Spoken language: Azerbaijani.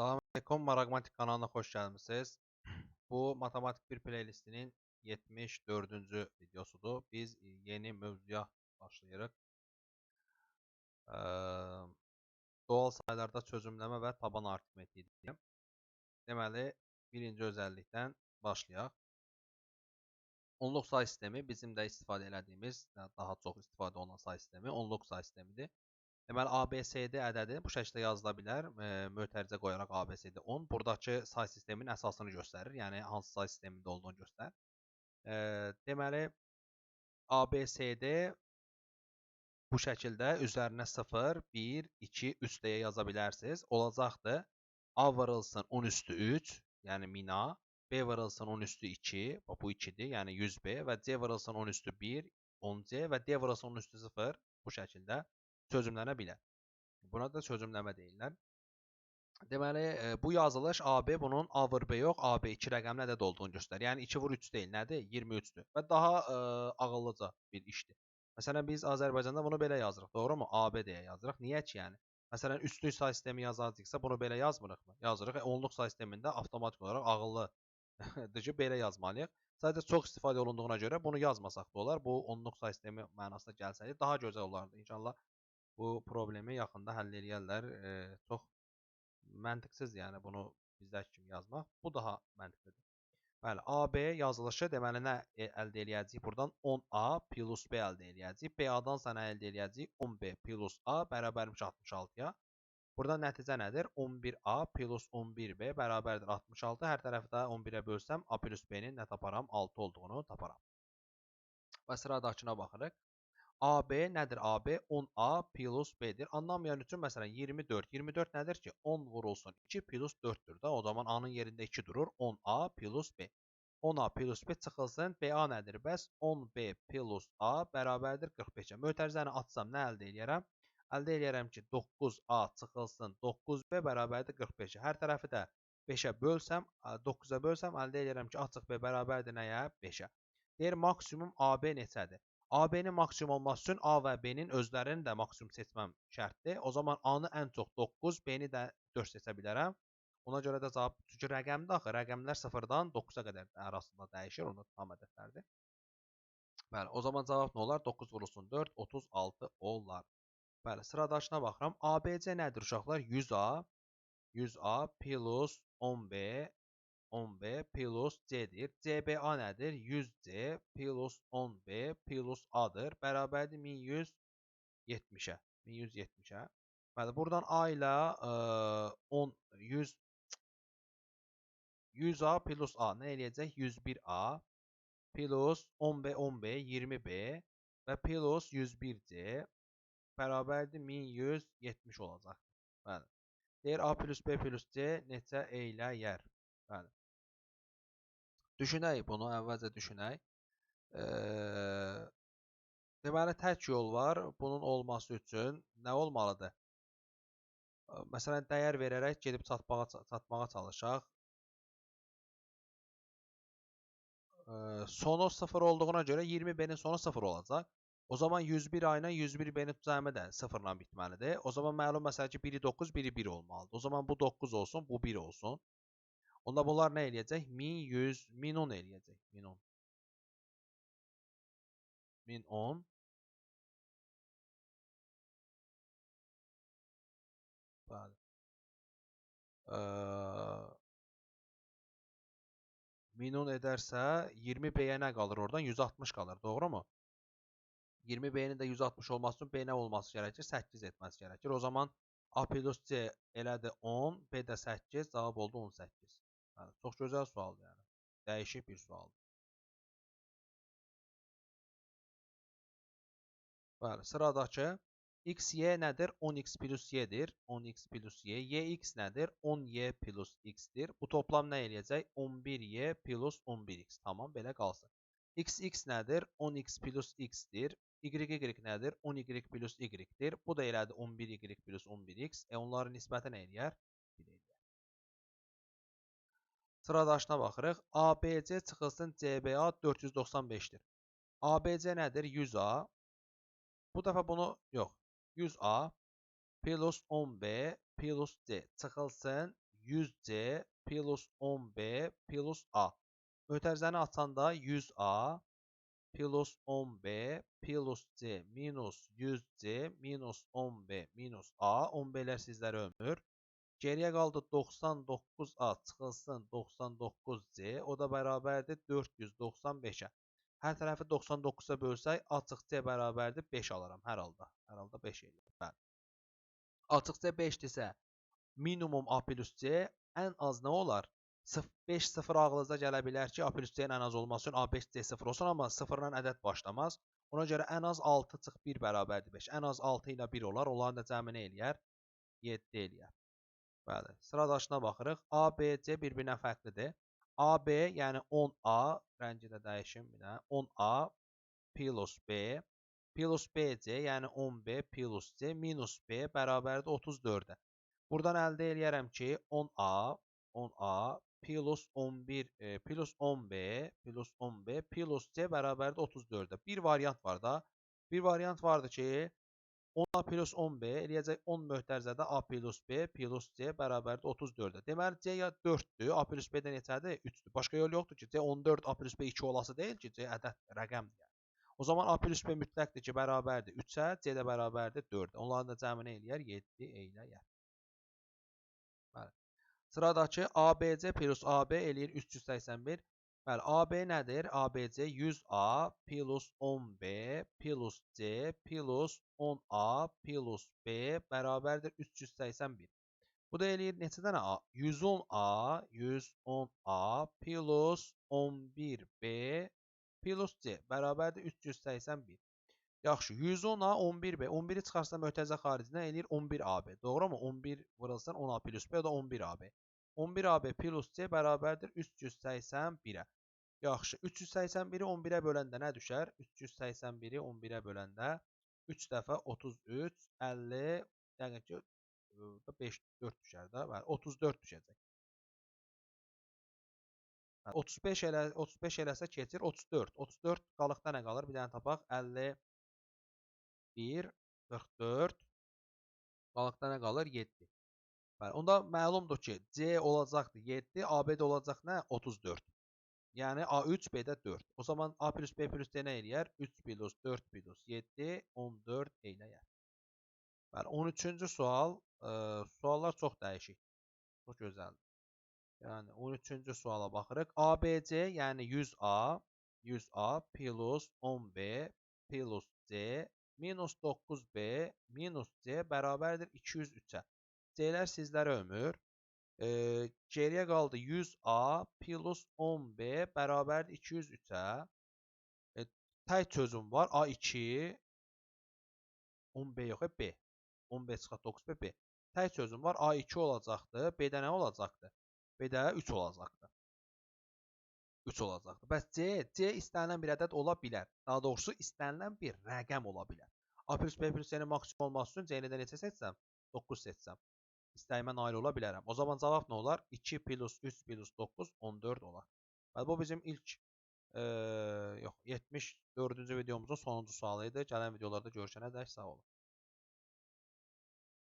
Salam əleykum, Maraqmatik kanalına xoş gəlmisiniz. Bu matematik bir playlistinin 74-cü videosudur. Biz yeni mövzuya başlayırıq. Doğal sayılarda çözümləmə və taban aritmetiyi. Deməli, birinci özəllikdən başlayaq. Onluq say sistemi bizim də istifadə elədiyimiz, daha çox istifadə olunan say sistemi onluq say sistemidir. Deməli, ABCD ədədi bu şəkildə yazıla bilər. E, mötərizə qoyaraq ABCD 10. Buradakı say sisteminin əsasını göstərir. Yəni, hansı say sistemində olduğunu göstərir. E, deməli, ABCD bu şəkildə üzərinə 0, 1, 2, 3 deyə yaza bilərsiniz. Olacaqdır. A vurulsun 10 üstü 3, yəni 1000A. B vurulsun 10 üstü 2, bax bu 2-dir, yəni 100B və C vurulsun 10 üstü 1, 10C və D vurulsun 10 üstü 0 bu şəkildə çözümlənə bilər. Buna da çözümləmə deyirlər. Deməli, e, bu yazılış AB bunun A vur B yox, AB 2 rəqəmli ədəd olduğunu göstərir. Yəni 2 vur 3 deyil, nədir? 23-dür. Və daha ə, ağıllıca bir işdir. Məsələn, biz Azərbaycanda bunu belə yazırıq, doğrumu? AB deyə yazırıq. Niyə ki, yəni? Məsələn, üstlük say sistemi yazacaqsa bunu belə yazmırıqmı? Yazırıq. E, onluq say sistemində avtomatik olaraq ağıllıdır ki, belə yazmalıyıq. Sadəcə çox istifadə olunduğuna görə bunu yazmasaq da olar. Bu onluq say sistemi mənasında gəlsəydi daha gözəl olardı. İnşallah bu problemi yaxında həll eləyərlər. E, çox məntiqsiz, yəni bunu bizdəki kimi yazmaq. Bu daha məntiqlidir. Bəli, AB yazılışı deməli nə e, əldə eləyəcəyik? Buradan 10A plus B əldə eləyəcəyik. BA-dan sə nə əldə eləyəcəyik? 10B plus A bərabərmiş 66-ya. Burada nəticə nədir? 11A plus 11B bərabərdir 66. Hər tərəfi də 11-ə bölsəm A plus B-nin nə taparam? 6 olduğunu taparam. Və sıradakına baxırıq. AB nədir AB? 10A plus B-dir. Anlamayan üçün məsələn 24. 24 nədir ki? 10 vurulsun 2 plus 4-dür də. O zaman A-nın yerində 2 durur. 10A plus B. 10A plus B çıxılsın. BA nədir? Bəs 10B plus A bərabərdir 45-ə. Mötərizəni atsam nə əldə eləyərəm? Əldə eləyərəm ki 9A çıxılsın 9B bərabərdir 45-ə. Hər tərəfi də 5-ə bölsəm, 9-a bölsəm əldə eləyərəm ki açıq B bərabərdir nəyə? 5-ə. Deyir maksimum AB neçədir? AB-nin maksimum olması üçün A və B-nin özlərini də maksimum seçməm şərtdir. O zaman A-nı ən çox 9, B-ni də 4 seçə bilərəm. Ona görə də cavab çünki rəqəmdə axı rəqəmlər 0-dan 9-a qədər arasında dəyişir, onu tam ədədlərdir. Bəli, o zaman cavab nə olar? 9 vurulsun 4, 36 olar. Bəli, sıradakına baxıram. ABC nədir uşaqlar? 100A, 100A plus 10B 10B plus C'dir. CBA nədir? 100C plus 10B plus A-dır. Bərabərdir 1170-ə. 1170-ə. Bəli, buradan A ilə ə, 10 100 100A plus A nə eləyəcək? 101A plus 10B 10B 20B və plus 101C bərabərdir 1170 olacaq. Bəli. Deyir A plus B plus C neçə eyləyər? Bəli. Düşünək bunu, əvvəlcə düşünək. E, deməli, tək yol var. Bunun olması üçün nə olmalıdır? Məsələn, dəyər verərək gedib çatmağa, çatmağa çalışaq. E, sonu 0 olduğuna görə 20B-nin sonu 0 olacaq. O zaman 101 A ilə 101 B-nin cəmi də 0 ilə bitməlidir. O zaman məlum məsələ ki, biri 9, biri 1 olmalıdır. O zaman bu 9 olsun, bu 1 olsun. Onda bunlar nə eləyəcək? 1100, 1010 eləyəcək. 1010. 1010. Bəli. Ee, 1010 edərsə 20 B-yə nə qalır oradan? 160 qalır, doğrumu? 20 B-nin də 160 olması üçün B nə olması gərəkir? 8 etməsi gərəkir. O zaman A plus C elədi 10, B də 8, cavab oldu 18. Yəni, çox gözəl sualdır yəni. Dəyişik bir sualdır. Bəli, sıradakı x, y nədir? 10x plus y-dir. 10x plus y. yx nədir? 10y plus x-dir. Bu toplam nə eləyəcək? 11y plus 11x. Tamam, belə qalsın. x, x nədir? 10x plus x-dir. y, y nədir? 10y plus y-dir. Bu da elədi 11y plus 11x. E, onların nisbəti nə eləyər? 1 eləyər. Sıradakına baxırıq. ABC çıxılsın CBA 495-dir. ABC nədir? 100A. Bu dəfə bunu yox. 100A plus 10B plus C çıxılsın 100C plus 10B plus A. Mötərizəni açanda 100A plus 10B plus C minus 100C minus 10B minus A. 10B'lər sizlərə ömür. Geriyə qaldı 99A çıxılsın 99C. O da bərabərdir 495-ə. Hər tərəfi 99-a bölsək, açıq C bərabərdir 5 alaram hər halda. Hər halda 5 eləyir. Bəli. Açıq C 5-dirsə, minimum A plus C ən az nə olar? 5 0 ağlınıza gələ bilər ki, A plus C-nin ən az olması üçün A5 C 0 olsun, amma 0-dan ədəd başlamaz. Ona görə ən az 6 çıx 1 bərabərdir 5. Ən az 6 ilə 1 olar. Onların da cəmi nə eləyər? 7 eləyər. Bəli. Sıradakına baxırıq. A, B, C bir-birinə fərqlidir. A, B, yəni 10A, rəngi də dəyişim bir də. 10A plus B plus BC, yəni 10B plus C minus B bərabərdir 34-ə. Buradan əldə eləyərəm ki, 10A, 10A plus 11 e, plus 10B plus 10B plus C bərabərdir 34-ə. Bir variant var da. Bir variant vardı ki, 10A plus 10B eləyəcək 10 möhtərizədə A plus B plus C bərabərdir 34-ə. Deməli, C ya 4-dür, A plus B də neçədir? 3-dür. Başqa yol yoxdur ki, C 14, A plus B 2 olası deyil ki, C ədəd, rəqəmdir. Yəni. O zaman A plus B mütləqdir ki, bərabərdir 3-ə, C də bərabərdir 4-ə. Onların da cəmini eləyər 7 eləyər. Bəli. Sıradakı ABC plus AB eləyir 381. Bəli, AB nədir? ABC 100A plus 10B plus C plus 10A plus B bərabərdir 381. Bu da eləyir neçə dənə A? 110A, 110A plus 11B plus C bərabərdir 381. Yaxşı, 110A, 11B. 11-i çıxarsa mötərizə xaricinə eləyir 11AB. Doğru mu? 11 vurulsan 10A plus B, o da 11AB. 11AB plus C bərabərdir 381-ə. Yaxşı, 381-i 11-ə böləndə nə düşər? 381-i 11-ə böləndə 3 dəfə 33, 50, yəni ki, 5, 4 düşər də. Bəli, 34 düşəcək. 35 elə 35 eləsə keçir 34. 34 qalıqda nə qalır? Bir dənə tapaq. 51 44 qalıqda nə qalır? 7. Bəli, onda məlumdur ki, C olacaqdır 7, AB də olacaq nə? 34. Yəni A3, B-də 4. O zaman A plus B plus D nə eləyər? 3 plus 4 plus 7, 14 eləyər. Bəli, 13-cü sual. E, suallar çox dəyişik. Çox gözəldir. Yəni 13-cü suala baxırıq. ABC, yəni 100A, 100A plus 10B plus C minus 9B minus C bərabərdir 203-ə. C-lər ömür. E, geriyə qaldı 100A plus 10B bərabərdir 203-ə. E, tək çözüm var. A2 10B yox, B. 10B çıxart 9B, B. Tək çözüm var. A2 olacaqdır. B-də nə olacaqdır? B-də 3 olacaqdır. 3 olacaqdır. Bəs C, C istənilən bir ədəd ola bilər. Daha doğrusu istənilən bir rəqəm ola bilər. A plus B plus C-nin maksimum olması üçün C-ni də neçə seçsəm? 9 seçsəm. İstəyimə nail ola bilərəm. O zaman cavab nə olar? 2 plus 3 plus 9 14 olar. Bəli, bu bizim ilk e, yox 74-cü videomuzun sonuncu sualı idi. Gələn videolarda görüşənə dək sağ olun.